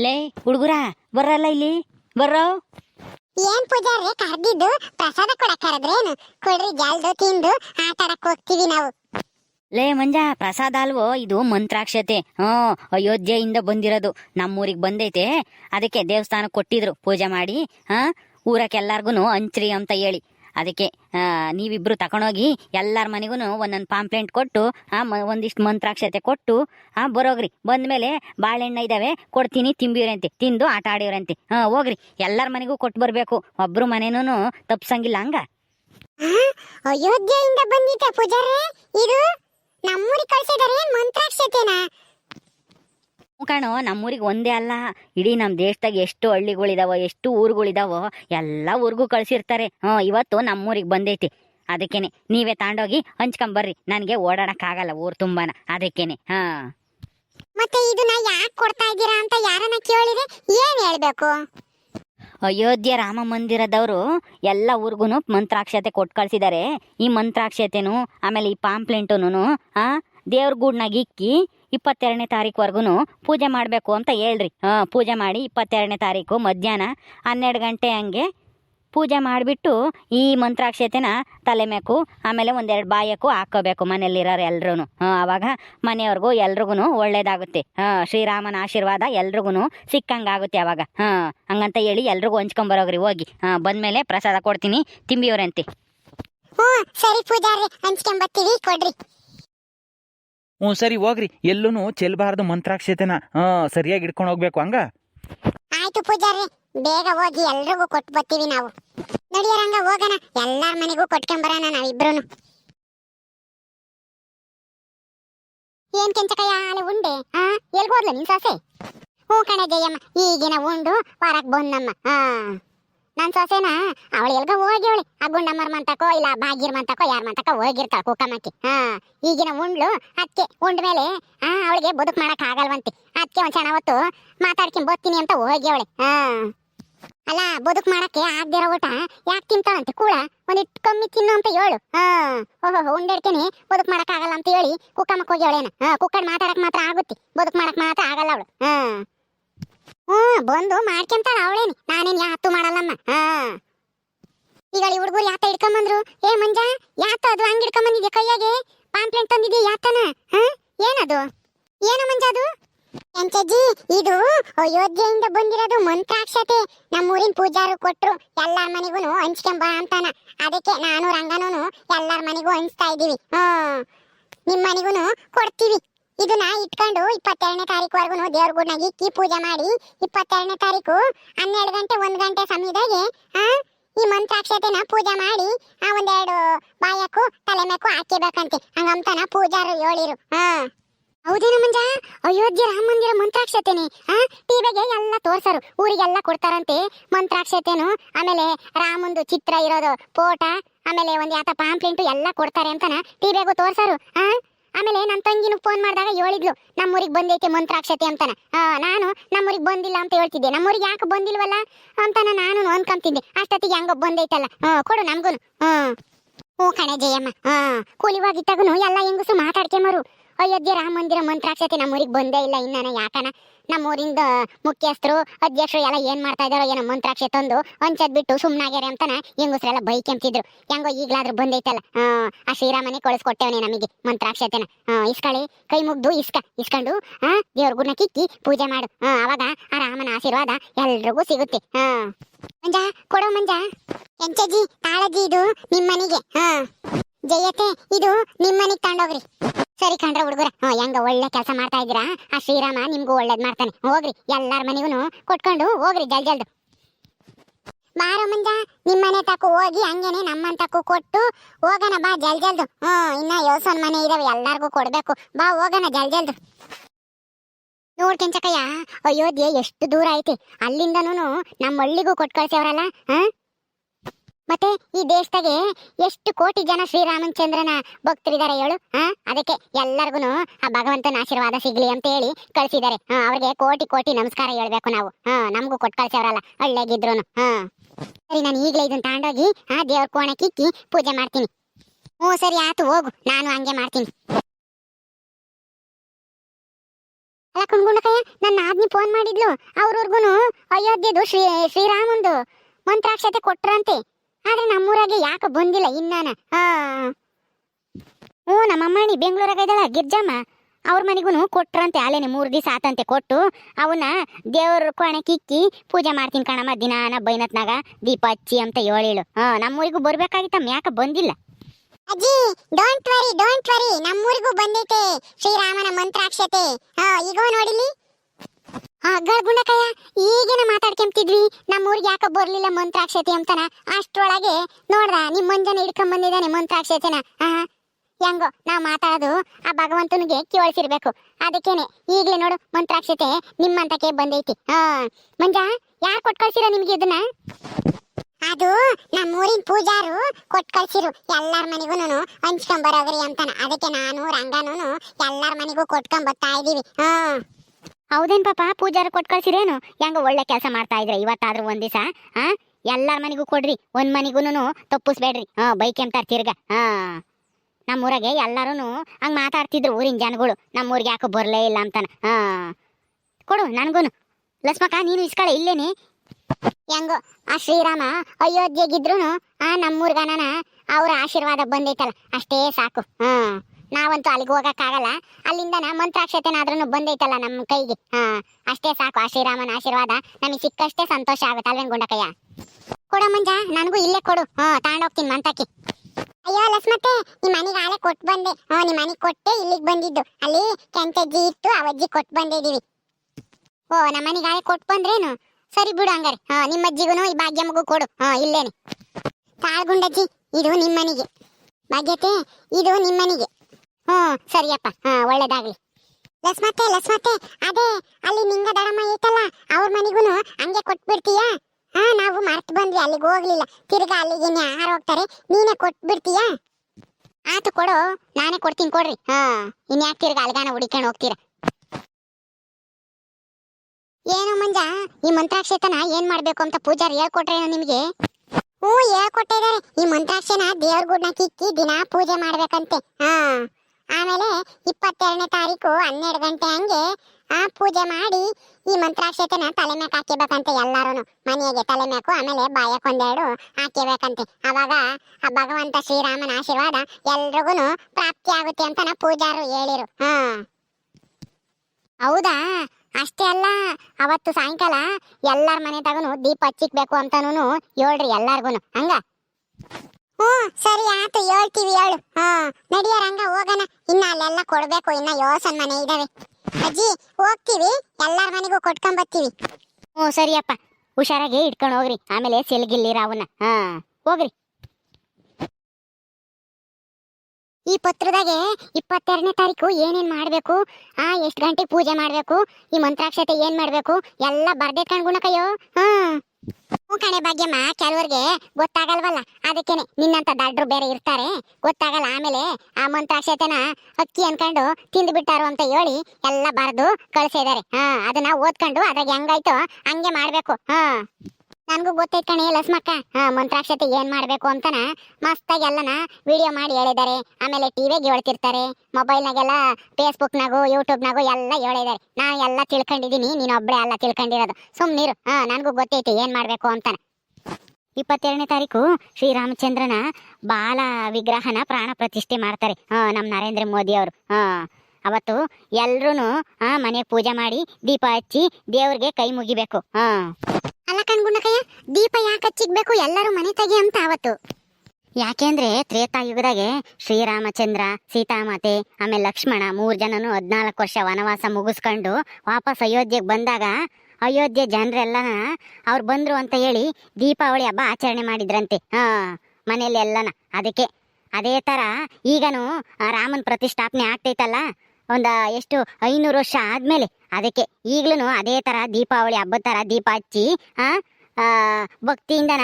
ಲೇ ಹುಡುಗರ ಬರ್ರಲ್ಲ ಇಲ್ಲಿ. ಬರ್ರೋ ಏನ್ ಪೂಜಾರಿ ಕರ್ದಿದ್ದು? ಪ್ರಸಾದ ಕೊಡಕ್ ಕರೆದ್ರೇನು ಕೊಡ್ರಿ ಜಲ್ದು ತಿಂದು ಆಟ ಆಡಕ್ ಹೋಗ್ತೀವಿ ನಾವು. ಲೇ ಮಂಜ ಪ್ರಸಾದ ಅಲ್ವೋ? ಇದು ಮಂತ್ರಾಕ್ಷತೆ. ಹ್ಮ್ ಅಯೋಧ್ಯೆಯಿಂದ ಬಂದಿರೋದು. ನಮ್ಮೂರಿಗೆ ಬಂದೈತೆ. ಅದಕ್ಕೆ ದೇವಸ್ಥಾನಕ್ಕೆ ಕೊಟ್ಟಿದ್ರು ಪೂಜೆ ಮಾಡಿ. ಹಾ ಊರಕ್ಕೆಲ್ಲಾರ್ಗು ಹಂಚ್ರಿ ಅಂತ ಹೇಳಿ. ಅದಕ್ಕೆ ನೀವಿಬ್ರು ತಕೊಂಡೋಗಿ ಎಲ್ಲರ ಮನೆಗೂ ಒಂದೊಂದು ಪಾಂಪ್ಲೆಂಟ್ ಕೊಟ್ಟು ಒಂದಿಷ್ಟು ಮಂತ್ರಾಕ್ಷತೆ ಕೊಟ್ಟು ಹಾಂ ಬರೋಗ್ರಿ. ಬಂದ್ಮೇಲೆ ಬಾಳೆಹಣ್ಣು ಇದಾವೆ, ಕೊಡ್ತೀನಿ, ತಿಂಬಿವ್ರಂತೆ, ತಿಂದು ಆಟ ಆಡಿವ್ರಂತೆ. ಹಾಂ, ಹೋಗ್ರಿ. ಎಲ್ಲರ ಮನೆಗೂ ಕೊಟ್ಟು ಬರಬೇಕು. ಒಬ್ರು ಮನೇನೂ ತಪ್ಸಂಗಿಲ್ಲ ಹಂಗ. ಅಯೋಧ್ಯೆಯಿಂದ ಬಂದಿದ್ದ ಪೂಜಾರಿ ಇದು ನಮ್ಮೂರಿಗೆ ಕಳ್ಸಿದಾರೆ ಮಂತ್ರಾಕ್ಷತೆನಾ. ಕಣೋ ನಮ್ಮೂರಿಗೆ ಒಂದೇ ಅಲ್ಲ. ಇಡೀ ನಮ್ಮ ದೇಶದಾಗ ಎಷ್ಟು ಹಳ್ಳಿಗಳಿದಾವೋ ಎಷ್ಟು ಊರುಗಳಿದಾವೋ ಎಲ್ಲ ಊರಿಗೂ ಕಳ್ಸಿರ್ತಾರೆ. ಹ್ಞೂ ಇವತ್ತು ನಮ್ಮೂರಿಗೆ ಬಂದೈತಿ. ಅದಕ್ಕೇನೆ ನೀವೇ ತಾಂಡೋಗಿ ಹಂಚ್ಕೊಂಬರ್ರಿ ನನಗೆ ಓಡಾಡಕ್ಕಾಗಲ್ಲ ಊರು ತುಂಬಾನ. ಅದಕ್ಕೇನೆ ಹಾ. ಮತ್ತೆ ಇದನ್ನ ಯಾಕೆ ಕೊಡ್ತಾ ಇದ್ದೀರಾ ಅಂತ ಯಾರನ್ನ ಕೇಳಿದ್ರೆ ಏನ್ ಹೇಳ್ಬೇಕು? ಅಯೋಧ್ಯೆ ರಾಮ ಮಂದಿರದವರು ಎಲ್ಲ ಊರಿಗೂ ಮಂತ್ರಾಕ್ಷತೆ ಕೊಟ್ಟು ಕಳ್ಸಿದ್ದಾರೆ ಈ ಮಂತ್ರಾಕ್ಷತೆನು ಆಮೇಲೆ ಈ ಪಾಂಪ್ಲೆಂಟುನು ಆ? ದೇವ್ರ ಗೂಡ್ನಾಗ ಇಕ್ಕಿ ಇಪ್ಪತ್ತೆರಡನೇ ತಾರೀಕುವರೆಗೂ ಪೂಜೆ ಮಾಡಬೇಕು ಅಂತ ಹೇಳ್ರಿ. ಹಾಂ, ಪೂಜೆ ಮಾಡಿ ಇಪ್ಪತ್ತೆರಡನೇ ತಾರೀಕು ಮಧ್ಯಾಹ್ನ ಹನ್ನೆರಡು ಗಂಟೆ ಹಂಗೆ ಪೂಜೆ ಮಾಡಿಬಿಟ್ಟು ಈ ಮಂತ್ರಾಕ್ಷತೆನ ತಲೆ ಮೇಕು, ಆಮೇಲೆ ಒಂದೆರಡು ಬಾಯಕ್ಕೂ ಹಾಕೋಬೇಕು ಮನೇಲಿರೋರು ಎಲ್ರೂ ಹಾಂ ಆವಾಗ ಮನೆಯವ್ರಿಗೂ ಎಲ್ರಿಗೂ ಒಳ್ಳೇದಾಗುತ್ತೆ. ಹಾಂ, ಶ್ರೀರಾಮನ ಆಶೀರ್ವಾದ ಎಲ್ರಿಗೂ ಸಿಕ್ಕಂಗಾಗುತ್ತೆ ಆವಾಗ ಹಾಂ, ಹಂಗಂತ ಹೇಳಿ ಎಲ್ರಿಗೂ ಹಂಚ್ಕೊಂಬರೋಗ್ರಿ, ಹೋಗಿ. ಹಾಂ, ಬಂದಮೇಲೆ ಪ್ರಸಾದ ಕೊಡ್ತೀನಿ ತಿಂಬಿಯವ್ರಂತೆ. ಹ್ಞೂ ಸರಿ ಪೂಜಾರಿ ಹಂಚ್ಕೊಂಬತ್ತೀವಿ, ಕೊಡ್ರಿ. ಹ್ಞೂ, ಸರಿ, ಹೋಗ್ರಿ. ಎಲ್ಲೂ ಚೆಲ್ಬಾರ್ದು ಮಂತ್ರಾಕ್ಷತೆನ. ಹಾ, ಸರಿಯಾಗಿ ಇಟ್ಕೊಂಡು ಹೋಗ್ಬೇಕು, ಹಂಗ? ಆಯ್ತು ಪೂಜಾರಿ, ಬೇಗ ಹೋಗಿ ಎಲ್ರಿಗೂ ಕೊಟ್ಟು ಬರ್ತೀವಿ ನಾವು. ನಡಿಯರಂಗ ಹೋಗೋಣ. ಎಲ್ಲಾರ ಮನೆಗೂ ಕೊಟ್ಕೊಂಬರೋಣ ನಾವಿಬ್ರು ಏನ್ ಕೆಂಚಕಯ್ಯ ಅಲೆ ಉಂಡೆ? ಹಾ ಎಲ್ಗೋದ್ಲ ನಿನ್ ಸೊಸೆ? ಹ್ಞೂ ಕಣ ಜಯಮ್ಮ, ಈಗಿನ ಉಂಡು, ವಾರಕ್ ಬಂದಮ್ಮ. ಹಾ. ನನ್ ಸೊಸೆನ? ಅವಳು ಎಲ್ಗ ಹೋಗ್ಯವಳೆ. ಆ ಗುಂಡಮ್ಮರ್ ಮಂತಕೋ, ಇಲ್ಲ ಭಾಗ್ಯರ್ ಮಂತಕೋ, ಯಾರ ಮಂತಕ ಹೋಗಿರ್ತಾಳ ಕುಕ್ಕಮ್ಮಕ್ಕಿ ಹಾ, ಈಗಿನ ಉಂಡ್ಲು ಅದಕ್ಕೆ ಉಂಡ ಮೇಲೆ ಆ ಅವಳಿಗೆ ಬದುಕು ಮಾಡಕ್ ಆಗಲ್ವಂತೆ. ಅದಕ್ಕೆ ಒಂದ್ ಸಣ್ಣ ಹೊತ್ತು ಮಾತಾಡ್ಕೊಂಡ್ ಬರ್ತೀನಿ ಅಂತ ಹೋಗ್ಯವಳೆ. ಹಾ. ಅಲ್ಲ, ಬದುಕು ಮಾಡಕ್ಕೆ ಆಗ್ದಿರೋ ಊಟ ಯಾಕೆ ತಿಂತಾಳಂತೆ ಕೂಳ? ಒಂದಿಟ್ಟು ಕಮ್ಮಿ ತಿನ್ನು ಅಂತ ಹೇಳು. ಹಾ. ಓಹೋ ಉಂಡೆಡ್ಕೆನೆ ಬದುಕು ಮಾಡಕ್ ಆಗಲ್ಲ ಅಂತ ಹೇಳಿ ಕುಕ್ಕಮ್ಮಕ್ ಹೋಗ್ಯವಳೇನ? ಹಾ ಕುಕ್ಕಡ್ ಮಾತಾಡಕ್ ಮಾತ್ರ ಆಗುತ್ತೆ. ಬದುಕು ಮಾಡಕ್ ಮಾತ್ರ ಆಗಲ್ಲ ಅವಳು. ಹಾ. ಹ್ಮ್, ಬಂದು ಮಾಡ್ಕೊಂತಾಳ ಅವಳೇನ್. ನಾನೇನ್ ಯಾತು ಮಾಡಲ್ಲಮ್ಮ. ಹಾ. ಈಗ ಈ ಹುಡುಗರು ಯಾತ ಹಿಡ್ಕೊಂಬಂದ್ರು? ಏ, ಮಂಜ ಯಾತ ಅದು? ಹಂಗ ಹಿಡ್ಕೊಂಬಂದಿದ್ಯಾ ಕೈಯಾಗೆ? ಪಾಂಪ್ಲೆಂಟ್ ತಂದಿದ್ಯಾ ಯಾತನ ಹಾ? ಏನದು? ಏನು ಮಂಜ ಅದು? ಎಂಚಜ್ಜಿ, ಇದು ಅಯೋಧ್ಯೆಯಿಂದ ಬಂದಿರೋದು ಮಂತ್ರಾಕ್ಷತೆ. ನಮ್ಮೂರಿನ ಪೂಜಾರು ಕೊಟ್ರು ಎಲ್ಲಾರ ಮನೆಗೂ ಹಂಚ್ಕೊಂಬ ಅಂತಾನ. ಅದಕ್ಕೆ ನಾನು ರಂಗನೂ ಎಲ್ಲಾರ ಮನೆಗೂ ಹಂಚ್ತಾ ಇದೀವಿ. ಹ್ಮ್. ನಿಮ್ಮ ಮನೆಗೂ ಕೊಡ್ತೀವಿ. ಇದನ್ನ ಇಟ್ಕೊಂಡು ಇಪ್ಪತ್ತೆರಡನೇ ತಾರೀಕುವರೆಗೂ ದೇವ್ರ ಗುಡ್ನಾಗಿ ಇಕ್ಕಿ ಪೂಜೆ ಮಾಡಿ ಇಪ್ಪತ್ತೆರಡನೇ ತಾರೀಕು ಹನ್ನೆರಡು ಗಂಟೆ, ಒಂದು ಗಂಟೆ ಸಮಯದಾಗೆ ಆ, ಈ ಮಂತ್ರಾಕ್ಷತೆನ ಪೂಜೆ ಮಾಡಿ ಆ ಒಂದೆರಡು ಬಾಯಕ್ಕೂ ತಲೆ ಮೇಕು ಹಾಕಿಬೇಕಂತೆ ಹಂಗಂತನ ಪೂಜಾರು ಹೇಳಿರು ಹಾ ಹೌದೇನ ಮಂಜ? ಅಯೋಧ್ಯೆ ರಾಮ ಮಂದಿರ ಮಂತ್ರಾಕ್ಷತೆನೆ, ಆ? ಟಿವಿಗೆ ಎಲ್ಲ ತೋರ್ಸರು, ಊರಿಗೆಲ್ಲ ಕೊಡ್ತಾರಂತೆ ಮಂತ್ರಾಕ್ಷತೆನು. ಆಮೇಲೆ ರಾಮಂದು ಚಿತ್ರ ಇರೋದು, ಫೋಟ, ಆಮೇಲೆ ಒಂದು ಯಾತ ಪಾಂಪ್ಲೆಂಟು ಎಲ್ಲ ಕೊಡ್ತಾರೆ ಅಂತನ ಟಿವಿಗೂ ತೋರ್ಸರು, ಆ? ಆಮೇಲೆ ನನ್ನ ತಂಗಿನೂ ಫೋನ್ ಮಾಡಿದಾಗ ಹೇಳಿದ್ಲು, ನಮ್ಮೂರಿಗೆ ಬಂದೈತೆ ಮಂತ್ರಾಕ್ಷತೆ ಅಂತಾನ. ನಾನು, ನಮ್ಮೂರಿಗೆ ಬಂದಿಲ್ಲ ಅಂತ ಹೇಳ್ತಿದ್ದೆ. ನಮ್ಮೂರಿಗೆ ಯಾಕೆ ಬಂದಿಲ್ವಲ್ಲ? ಅಂತಾನ ನಾನು ಅನ್ಕೊಂತಿದ್ದೆ ಅಷ್ಟೊತ್ತಿಗೆ ಹಂಗ ಬಂದೈತಲ್ಲ. ಕೊಡು ನಮಗೂನು. ಹ್ಞೂ ಹ್ಞೂ ಕಣೆ ಜಯಮ್ಮ. ಹಾ ಕೂಲಿವಾಗಿತ್ತಾಗನು ಎಲ್ಲ ಹೆಂಗಸು ಮರು. ಅಯೋಧ್ಯೆ ರಾಮ ಮಂದಿರ ಮಂತ್ರಾಕ್ಷತೆ ನಮ್ಮೂರಿಗೆ ಬಂದೇ ಇಲ್ಲ ಇನ್ನಾನ ಯಾಕನ? ನಮ್ಮೂರಿಂದ ಮುಖ್ಯಸ್ಥರು ಅಧ್ಯಕ್ಷರು ಎಲ್ಲ ಏನ್ ಮಾಡ್ತಾ ಇದಾರೋ ಏನೋ ಮಂತ್ರಾಕ್ಷತೆ ತಂದು ಹಂಚದ್ ಬಿಟ್ಟು ಸುಮ್ನಾಗ್ಯಾರೆ ಅಂತಾನ ಬೈಕ್ ಬೈಕೆಂತಿದ್ರು ಹೆಂಗೋ ಈಗ್ಲಾದ್ರೂ ಬಂದೈತಲ್ಲ. ಆ, ಶ್ರೀರಾಮನೇ ಕಳಿಸ್ಕೊಟ್ಟವನೆ ನಮಗೆ ಮಂತ್ರಾಕ್ಷತೆನ ಇಸ್ಕೊಳ್ಳಿ ಇಸ್ಕಳಿ ಕೈ ಮುಗ್ದು ಇಸ್ಕ ಇಸ್ಕೊಂಡು ಆ ದೇವ್ರ ಗುಣ ಕಿಕ್ಕಿ ಪೂಜೆ ಮಾಡು. ಆ, ಅವಾಗ ಆ ರಾಮನ ಆಶೀರ್ವಾದ ಎಲ್ರಿಗೂ ಸಿಗುತ್ತೆ. ಹಾ ಮಂಜ ಕೊಡೋ ಮಂಜ. ಎಂಚಜಿ ತಾಳಜಿ ಇದು ನಿಮ್ಮನಿಗೆ. ಹಾ ಜಯತೆ ಇದು ನಿಮ್ಮನಿಗೆ ತಗೊಂಡೋಗ್ರಿ ಸರಿ ಕಂಡ್ರ ಹುಡುಗರ ಹೆಂಗ ಒಳ್ಳೆ ಕೆಲಸ ಮಾಡ್ತಾ ಇದ್ದೀರಾ? ಆ, ಶ್ರೀರಾಮ ನಿಮ್ಗೂ ಒಳ್ಳೇದ್ ಮಾಡ್ತಾನೆ. ಹೋಗ್ರಿ, ಎಲ್ಲಾರ ಮನೆಗೂ ಕೊಟ್ಕೊಂಡು ಹೋಗ್ರಿ ಜಲ್ ಜಲ್ದು. ಬಾರೋ ಮಂಜ ನಿಮ್ಮನೆ ತಕ್ಕ ಹೋಗಿ, ಹಂಗೇನೆ ನಮ್ಮನ್ ತಕ್ಕ ಕೊಟ್ಟು ಹೋಗೋಣ, ಬಾ ಜಲ್ ಜಲ್ದು. ಇನ್ನ ಯೋಸನ್ ಮನೆ ಇದಾವೆ, ಎಲ್ಲಾರ್ಗೂ ಕೊಡ್ಬೇಕು. ಬಾ, ಹೋಗೋಣ ಜಲ್ ಜಲ್ದು. ನೋಡ್ ಕೆಂಚಕಯ್ಯ ಅಯೋಧ್ಯೆ ಎಷ್ಟು ದೂರ ಐತಿ. ಅಲ್ಲಿಂದನೂ ನಮ್ಮ ಹಳ್ಳಿಗೂ ಕೊಟ್ಟು ಕಳ್ಸೇವ್ರಲ್ಲ ಹಾ ಮತ್ತೆ ಈ ದೇಶದಾಗೆ ಎಷ್ಟು ಕೋಟಿ ಜನ ಶ್ರೀರಾಮಚಂದ್ರನ ಭಕ್ತರಿದ್ದಾರೆ ಹೇಳು, ಹಾ? ಅದಕ್ಕೆ ಎಲ್ಲರಿಗೂ ಆ ಭಗವಂತನ ಆಶೀರ್ವಾದ ಸಿಗ್ಲಿ ಅಂತ ಹೇಳಿ ಕಳಿಸಿದ್ದಾರೆ. ಹಾ, ಅವ್ರಿಗೆ ಕೋಟಿ ಕೋಟಿ ನಮಸ್ಕಾರ ಹೇಳ್ಬೇಕು ನಾವು. ಹಾ, ನಮಗೂ ಕೊಟ್ಟು ಕಳ್ಸವ್ರಲ್ಲ ಹಳ್ಳಿಯಾಗಿದ್ರು ಹಾ. ಸರಿ, ನಾನು ಈಗಲೇ ಇದನ್ನ ತಗೊಂಡೋಗಿ ಆ ದೇವ್ರ ಕೋಣಕ್ಕಿಕ್ಕಿ ಪೂಜೆ ಮಾಡ್ತೀನಿ. ಹ್ಞೂ, ಸರಿ, ಆತು, ಹೋಗು, ನಾನು ಹಂಗೆ ಮಾಡ್ತೀನಿ. ಅಲ್ಲ ನನ್ನ ಆದ್ನಿ ಫೋನ್ ಮಾಡಿದ್ಲು. ಅವ್ರವ್ರಿಗೂ ಅಯೋಧ್ಯೆದು ಶ್ರೀ, ಶ್ರೀರಾಮಂದು ಮಂತ್ರಾಕ್ಷತೆ ಕೊಟ್ರಂತೆ. ಆದ್ರೆ ನಮ್ಮೂರಾಗೆ ಯಾಕೆ ಬಂದಿಲ್ಲ ಇನ್ನಾನ? ಹ್ಞೂ ನಮ್ಮಮ್ಮಣಿ ಬೆಂಗಳೂರಾಗ ಇದ್ದಾಳ, ಗಿರ್ಜಮ್ಮ. ಅವ್ರ ಮನೆಗೂ ಕೊಟ್ರಂತೆ ಅಲ್ಲೇನೆ ಮೂರು ದಿವಸ ಆತಂತೆ ಕೊಟ್ಟು. ಅವನ್ನ ದೇವ್ರ ಕೋಣೆ ಕಿಕ್ಕಿ ಪೂಜೆ ಮಾಡ್ತೀನಿ ಕಣಮ್ಮ, ದಿನಾನ ಬೈನತ್ನಾಗ. ದೀಪ ಹಚ್ಚಿ ಅಂತ ಹೇಳಿಳು ಹಾ, ನಮ್ಮೂರಿಗೂ ಬರ್ಬೇಕಾಗಿತ್ತಮ್ಮ, ಯಾಕೆ ಬಂದಿಲ್ಲ. ಅಜ್ಜಿ ಡೋಂಟ್ ವರಿ ಡೋಂಟ್ ವರಿ ನಮ್ಮೂರಿಗೂ ಬಂದೈತೆ. ಶ್ರೀರಾಮನ ಮಂತ್ರಾಕ್ಷತೆ. ಹಾ, ಈಗ ನೋಡಿಲಿ ಹಾ ಈಗಿನ ಮಾತಾಡ್ಕೊಂತಿದ್ವಿ ನಮ್ಮೂರಿಗೆ ಯಾಕೆ ಬರ್ಲಿಲ್ಲ ಮಂತ್ರಾಕ್ಷತೆ ಅಂತನ? ಅಷ್ಟೊಳಗೆ ನೋಡ್ದ ನಿಮ್ಮ ಮಂಜನ ಹಿಡ್ಕೊಂಡ್ ಬಂದಿದ್ದಾನೆ ಮಂತ್ರಾಕ್ಷತೆನ? ಹೆಂಗೋ, ನಾವ್ ಮಾತಾಡೋದು ಆ ಭಗವಂತನಿಗೆ ಕೇಳಿಸಿರ್ಬೇಕು. ಅದಕ್ಕೇನೆ, ಈಗಲೇ ನೋಡು, ಮಂತ್ರಾಕ್ಷತೆ ನಿಮ್ಮಂತಕ್ಕೆ ಬಂದೈತಿ. ಹಾ. ಮಂಜ, ಯಾರು ಕೊಟ್ ಕಳ್ಸಿರ ನಿಮ್ಗೆ ಇದನ್ನ? ಅದು ನಮ್ಮೂರಿನ ಪೂಜಾರು ಕೊಟ್ ಕಳ್ಸಿರು. ಎಲ್ಲಾರ ಮನೆಗೂ ಹಂಚ್ಕೊಂಡ್ ಬರೋಗ್ರಿ ಅಂತಾನ. ಅದಕ್ಕೆ ನಾನು ರಂಗನೂ ಎಲ್ಲಾರ ಮನೆಗೂ ಕೊಟ್ಕೊಂಡ್ ಬರ್ತಾ ಇದೀವಿ. ಹಾ. ಹೌದೇನ್ ಪಾಪ? ಪೂಜಾರ ಕೊಟ್ ಕಳ್ಸಿರೇನು? ಹೆಂಗ ಒಳ್ಳೆ ಕೆಲಸ ಮಾಡ್ತಾ ಇದ್ರೆ, ಇವತ್ತಾದ್ರೂ ಒಂದ್ ದಿವಸ ಹಾ ಎಲ್ಲಾರ ಮನೆಗೂ ಕೊಡ್ರಿ, ಒಂದ್ ಮನೆಗೂನು ತಪ್ಪಿಸ್ಬೇಡ್ರಿ. ಹಾ ಬೈಕ್ ಎಂತಾರ ತಿರ್ಗ, ಹಾ. ನಮ್ಮೂರಾಗೆ ಎಲ್ಲಾರು ಹಂಗ್ ಮಾತಾಡ್ತಿದ್ರು ಊರಿನ ಜನಗಳು. ನಮ್ಮೂರಿಗೆ ಯಾಕೋ ಬರ್ಲೇ ಇಲ್ಲ ಅಂತಾನ, ಹಾ. ಕೊಡು, ನನ್ಗೂನು. ಲಕ್ಷ್ಮಕ್ಕ ನೀನು ಇಸ್ಕಳೆ ಇಲ್ಲೇನಿ? ಹೆಂಗೋ, ಆ ಶ್ರೀರಾಮ ಅಯೋಧ್ಯೆಗಿದ್ರು ಆ ನಮ್ಮೂರ್ಗನ ಅವ್ರ ಆಶೀರ್ವಾದ ಬಂದೈತಲ್ಲ, ಅಷ್ಟೇ ಸಾಕು, ಹಾ. ನಾವಂತೂ ಅಲ್ಲಿಗೆ ಹೋಗೋಕ್ಕಾಗಲ್ಲ. ಅಲ್ಲಿಂದನ ಮಂತ್ರಾಕ್ಷತೆನಾದ್ರೂ ಬಂದೈತಲ್ಲ ನಮ್ಮ ಕೈಗೆ. ಆ ಅಷ್ಟೇ ಸಾಕು ಆ ಶ್ರೀರಾಮನ ಆಶೀರ್ವಾದ. ನಮಗೆ ಸಿಕ್ಕಷ್ಟೇ ಸಂತೋಷ ಆಗುತ್ತೆ ಅಲ್ವೇನು ಗುಂಡಕಯ್ಯ? ಕೊಡೋ ಮಂಜ ನನಗೂ ಇಲ್ಲೇ ಕೊಡು. ಹಾ ತಗೊಂಡೋಗ್ತೀನಿ ಮಂತಕ್ಕೆ. ಅಯ್ಯೋ, ಲಸ್ಮತ್ತೆ ನಿಮ್ಮ ಮನೆಗೆ ಆಳೆ ಕೊಟ್ಟು ಬಂದೆ. ಹ್ಞೂ ನಿಮ್ಮ ಮನೆಗೆ ಕೊಟ್ಟೆ ಇಲ್ಲಿಗೆ ಬಂದಿದ್ದು. ಅಲ್ಲಿ ಕೆಂಚಜ್ಜಿ ಇತ್ತು, ಅವಜ್ಜಿ ಕೊಟ್ಟು ಬಂದಿದ್ದೀವಿ. ಓ, ನಮ್ಮ ಮನೆಗೆ ಆಳೆ ಕೊಟ್ಟು ಬಂದ್ರೇನು? ಸರಿ ಬಿಡು ಹಂಗಾರೆ. ಹಾ ನಿಮ್ಮ ಅಜ್ಜಿಗೂ ಈ ಭಾಗ್ಯಮ್ಮಗೂ ಕೊಡು. ಹಾ, ಇಲ್ಲೇನೆ. ತಾಳ್ಗುಂಡಜ್ಜಿ, ಇದು ನಿಮ್ಮನಿಗೆ. ಭಾಗ್ಯತೆ, ಇದು ನಿಮ್ಮನಿಗೆ. ಹ್ಞೂ, ಸರಿಯಪ್ಪ. ಹಾ, ಒಳ್ಳೇದಾಗ್ಲಿ. ಲಸ್ಮತ್ತೆ ಲಸ್ಮತ್ತೆ. ಅದೇ, ಅಲ್ಲಿ ನಿಂಗ ದಡಮ್ಮ ಐತಲ್ಲ, ಅವ್ರ ಮನೆಗೂನು ಹಂಗೆ ಕೊಟ್ಬಿಡ್ತೀಯಾ? ಹಾ, ನಾವು ಮರ್ತು ಬಂದ್ವಿ, ಅಲ್ಲಿಗೆ ಹೋಗ್ಲಿಲ್ಲ. ತಿರ್ಗಾ ಅಲ್ಲಿಗೆ ಯಾರು ಹೋಗ್ತಾರೆ. ನೀನೇ ಕೊಟ್ಬಿಡ್ತೀಯಾ? ಆತು ಕೊಡು, ನಾನೇ ಕೊಡ್ತೀನಿ ಕೊಡ್ರಿ. ಹಾ ಇನ್ಯಾಕೆ ತಿರ್ಗಾ ಅಲ್ಗಾನ ಹುಡಿಕೊಂಡು ಹೋಗ್ತೀರಾ? ಏನು ಮಂಜ, ಈ ಮಂತ್ರಾಕ್ಷತನ ಏನ್ ಮಾಡ್ಬೇಕು ಅಂತ ಪೂಜಾರಿ ಹೇಳ್ಕೊಟ್ರೇನು ನಿಮಗೆ? ಹ್ಞೂ, ಹೇಳ್ಕೊಟ್ಟಿದ್ದಾರೆ. ಈ ಮಂತ್ರಾಕ್ಷನ ದೇವ್ರ ಗುಡ್ನ ಕಿಕ್ಕಿ ದಿನಾ ಪೂಜೆ ಮಾಡ್ಬೇಕಂತೆ. ಹಾ. ಆಮೇಲೆ ಇಪ್ಪತ್ತೆರಡನೇ ತಾರೀಕು ಹನ್ನೆರಡು ಗಂಟೆ ಹಂಗೆ, ಆ ಪೂಜೆ ಮಾಡಿ ಈ ಮಂತ್ರಾಕ್ಷತೆನ ತಲೆ ಮ್ಯಾಕ್ ಹಾಕಿಬೇಕಂತೆ ಎಲ್ಲಾರು ಮನೆಗೆ ತಲೆ ಮ್ಯಾಕು, ಆಮೇಲೆ ಬಾಯಕ್ ಒಂದೆರಡು ಹಾಕಿಬೇಕಂತೆ ಅವಾಗ ಆ ಭಗವಂತ ಶ್ರೀರಾಮನ ಆಶೀರ್ವಾದ ಎಲ್ರಿಗೂ ಪ್ರಾಪ್ತಿ ಆಗುತ್ತೆ ಅಂತ ಪೂಜಾರು ಹೇಳಿರು. ಹಾ. ಹೌದಾ? ಅಷ್ಟೇ ಅಲ್ಲ, ಅವತ್ತು ಸಾಯಂಕಾಲ ಎಲ್ಲಾರ ಮನೆದಾಗೂ ದೀಪ ಹಚ್ಚಿಕ್ಬೇಕು ಅಂತನೂ ಹೇಳ್ರಿ ಎಲ್ಲಾರ್ಗುನು. ಹಂಗ? ಹ್ಞೂ, ಸರಿ, ಆತು, ಹೇಳ್ತೀವಿ, ಹೇಳು. ಹಾ, ನಡಿಯ ಹಂಗ ಹೋಗೋಣ. ಅಲ್ಲೆಲ್ಲ ಕೊಡ್ಬೇಕು, ಇನ್ನ ಯೋಸನ್ ಮನೆ ಇದಾವೆ. ಅಜ್ಜಿ, ಹೋಗ್ತೀವಿ, ಎಲ್ಲಾರ ಮನೆಗೂ ಕೊಟ್ಕೊಂಡ್ ಬರ್ತೀವಿ. ಹ್ಞೂ, ಸರಿಯಪ್ಪ. ಹುಷಾರಾಗಿ ಇಟ್ಕೊಂಡು ಹೋಗ್ರಿ. ಆಮೇಲೆ ಸೆಲ್ಗಿಲ್ಲಿರ ಅವನ್ನ ಹಾ, ಹೋಗ್ರಿ. ಈ ಪತ್ರದಾಗೆ ಇಪ್ಪತ್ತೆರಡನೇ ತಾರೀಕು ಏನೇನ್ ಮಾಡಬೇಕು? ಆ, ಎಷ್ಟು ಗಂಟೆಗೆ ಪೂಜೆ ಮಾಡಬೇಕು? ಈ ಮಂತ್ರಾಕ್ಷತೆ ಏನು ಮಾಡಬೇಕು? ಎಲ್ಲ ಬರ್ದೇ ಕಣ್ಗುಣಕಯ್ಯೋ ಹಾ. ಹ್ಞೂ ಕಣೆ ಭಾಗ್ಯಮ್ಮ, ಕೆಲವ್ರಿಗೆ ಗೊತ್ತಾಗಲ್ವಲ್ಲ? ಅದಕ್ಕೇನೆ ನಿನ್ನಂತ ದಡ್ರು ಬೇರೆ ಇರ್ತಾರೆ. ಗೊತ್ತಾಗಲ್ಲ, ಆಮೇಲೆ ಆ ಮಂತ್ರಾಕ್ಷತೆನ ಅಕ್ಕಿ ಅನ್ಕೊಂಡು ತಿಂದು ಬಿಟ್ಟಾರು ಅಂತ ಹೇಳಿ ಎಲ್ಲ ಬರೆದು ಕಳ್ಸಿದಾರೆ ಹಾ, ಅದನ್ನ ಓದ್ಕೊಂಡು ಅದ್ರಾಗ ಹೆಂಗಾಯ್ತೋ ಹಂಗೆ ಮಾಡ್ಬೇಕು. ಹಾ. ನನಗೂ ಗೊತ್ತೈತ್ ಕಣೆ ಲಸ್ಮಕ್ಕ. ಹಾ, ಮಂತ್ರಾಕ್ಷತೆ ಏನ್ ಮಾಡ್ಬೇಕು ಅಂತನ ಮಸ್ತಾಗಿ ಎಲ್ಲನ ವಿಡಿಯೋ ಮಾಡಿ ಹೇಳಿದ್ದಾರೆ ಆಮೇಲೆ ಟಿವಿಗೆ ಹೇಳ್ತಿರ್ತಾರೆ. ಮೊಬೈಲ್ನಾಗೆಲ್ಲ ಫೇಸ್ಬುಕ್ನಾಗು ಯೂಟ್ಯೂಬ್ನಾಗು ಎಲ್ಲ ಹೇಳಿದ್ದಾರೆ ನಾ ಎಲ್ಲ ತಿಳ್ಕೊಂಡಿದ್ದೀನಿ ನೀನು ಒಬ್ಬಳೇ ಎಲ್ಲ ತಿಳ್ಕೊಂಡಿರೋದು. ಸುಮ್ಮನಿರು ಹಾ, ನನಗೂ ಗೊತ್ತೈತಿ ಏನ್ ಮಾಡ್ಬೇಕು ಅಂತಾನೆ. ಇಪ್ಪತ್ತೆರಡನೇ ತಾರೀಕು ಶ್ರೀರಾಮಚಂದ್ರನ ಬಾಲ ವಿಗ್ರಹನ ಪ್ರಾಣ ಪ್ರತಿಷ್ಠೆ ಮಾಡ್ತಾರೆ. ಹಾ ನಮ್ಮ ನರೇಂದ್ರ ಮೋದಿ ಅವರು. ಹಾ, ಅವತ್ತು ಎಲ್ರೂ ಹಾ ಮನೆ ಪೂಜೆ ಮಾಡಿ ದೀಪ ಹಚ್ಚಿ ದೇವ್ರಿಗೆ ಕೈ ಮುಗಿಬೇಕು. ಹಾ. ಅಲ್ಲ ಕಣ್ಗುಣ್ಣಕಯ್ಯ ದೀಪ ಯಾಕೆ ಹಚ್ಚಿಗ್ಬೇಕು ಎಲ್ಲರೂ ಮನೆ ತೆಗಿ ಅಂತ ಅವತ್ತು ಯಾಕೆಂದ್ರೆ ತ್ರೇತಾಯುಗದಾಗೆ ಶ್ರೀರಾಮಚಂದ್ರ, ಸೀತಾಮಾತೆ, ಆಮೇಲೆ ಲಕ್ಷ್ಮಣ ಮೂರ್ ಜನನು ಹದ್ನಾಲ್ಕು ವರ್ಷ ವನವಾಸ ಮುಗಿಸ್ಕೊಂಡು ವಾಪಸ್ ಅಯೋಧ್ಯೆಗೆ ಬಂದಾಗ ಅಯೋಧ್ಯೆ ಜನರೆಲ್ಲ ಅವ್ರು ಬಂದ್ರು ಅಂತ ಹೇಳಿ ದೀಪಾವಳಿ ಹಬ್ಬ ಆಚರಣೆ ಮಾಡಿದ್ರಂತೆ. ಹಾ ಮನೇಲಿ ಎಲ್ಲನ. ಅದಕ್ಕೆ, ಅದೇ ತರ ಈಗನು ರಾಮನ್ ಪ್ರತಿಷ್ಠಾಪನೆ ಆಗ್ತೈತಲ್ಲ? ಒಂದ ಎಷ್ಟು, ಐನೂರು ವರ್ಷ ಆದ್ಮೇಲೆ ಅದಕ್ಕೆ ಈಗ್ಲೂ ಅದೇ ತರ ದೀಪಾವಳಿ, ಹಬ್ಬದ ತರ ದೀಪ ಹಚ್ಚಿ, ಆ ಭಕ್ತಿಯಿಂದನ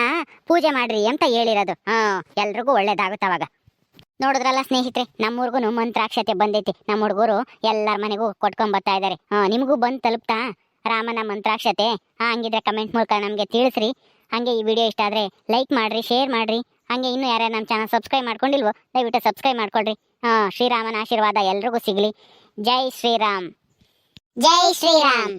ಪೂಜೆ ಮಾಡ್ರಿ ಅಂತ ಹೇಳಿರೋದು. ಹಾ, ಎಲ್ರಿಗೂ ಒಳ್ಳೇದಾಗುತ್ತೆ ಅವಾಗ. ನೋಡಿದ್ರಲ್ಲ ಸ್ನೇಹಿತರೆ ನಮ್ಮೂರ್ಗು ಮಂತ್ರಾಕ್ಷತೆ ಬಂದೈತಿ. ನಮ್ಮ ಹುಡುಗರು ಎಲ್ಲರ ಮನೆಗೂ ಕೊಟ್ಕೊಂಡ್ ಬರ್ತಾ ಇದಾರೆ. ಹಾ, ನಿಮಗೂ ಬಂದು ತಲುಪ್ತಾ? ರಾಮನ ಮಂತ್ರಾಕ್ಷತೆ? ಹಾ, ಹಂಗಿದ್ರೆ ಕಮೆಂಟ್ ಮೂಲಕ ನಮಗೆ ತಿಳಿಸ್ರಿ. ಹಂಗೆ ಈ ವಿಡಿಯೋ ಇಷ್ಟ ಆದ್ರೆ ಲೈಕ್ ಮಾಡ್ರಿ ಶೇರ್ ಮಾಡ್ರಿ. ಹಂಗೆ ಇನ್ನೂ ಯಾರ್ಯಾರು ನಮ್ಮ ಚಾನಲ್ ಸಬ್ಸ್ಕ್ರೈಬ್ ಮಾಡ್ಕೊಂಡಿಲ್ವೋ, ದಯವಿಟ್ಟು ಸಬ್ಸ್ಕ್ರೈಬ್ ಮಾಡ್ಕೊಳ್ರಿ. ಹಾ, ಶ್ರೀರಾಮನ ಆಶೀರ್ವಾದ ಎಲ್ರಿಗೂ ಸಿಗಲಿ. ಜೈ ಶ್ರೀರಾಮ್. ಜೈ ಶ್ರೀರಾಮ್.